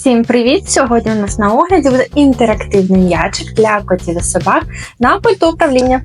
Всім привіт! Сьогодні у нас на огляді буде інтерактивний м'ячик для котів і собак на пульту управління.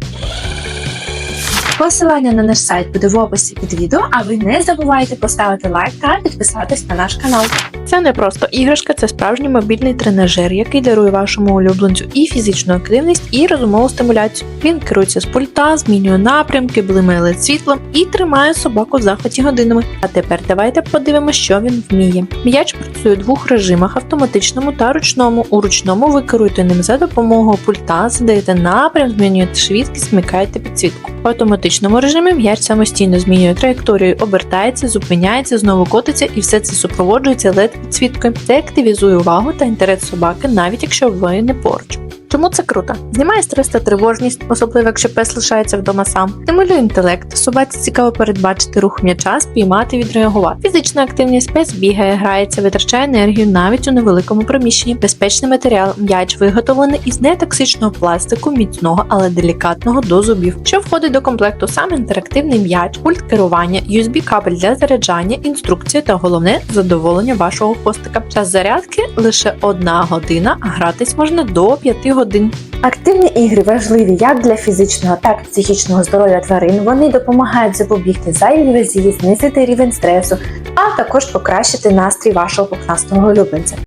Посилання на наш сайт буде в описі під відео, а ви не забувайте поставити лайк та підписатись на наш канал. Це не просто іграшка, це справжній мобільний тренажер, який дарує вашому улюбленцю і фізичну активність, і розумову стимуляцію. Він керується з пульта, змінює напрямки, блимає світлом і тримає собаку в захваті годинами. А тепер давайте подивимося, що він вміє. М'яч працює у двох режимах: автоматичному та ручному. У ручному ви керуєте ним за допомогою пульта, задаєте напрям, змінюєте швидкість, вмикаєте підсвітку. В автоматичному режимі м'яч самостійно змінює траєкторію, обертається, зупиняється, знову котиться, і все це супроводжується led підсвіткою. Це активізує увагу та інтерес собаки, навіть якщо ви не поруч. Чому це круто? Знімає стрес та тривожність, особливо якщо пес лишається вдома сам. Стимулює інтелект. Собаці цікаво передбачити рух м'яча, спіймати, відреагувати. Фізична активність пес бігає, грається, витрачає енергію навіть у невеликому приміщенні. Безпечний матеріал. М'яч виготовлений із нетоксичного пластику, міцного, але делікатного до зубів. Що входить до комплекту саме інтерактивний м'яч, пульт керування, USB кабель для заряджання, інструкція та головне задоволення вашого хвостика. Час зарядки лише одна година, а гратись можна до 5 годин. Активні ігри важливі як для фізичного, так і психічного здоров'я тварин. Вони допомагають запобігти зайвій знизити рівень стресу, а також покращити настрій вашого пухнастого улюбленця.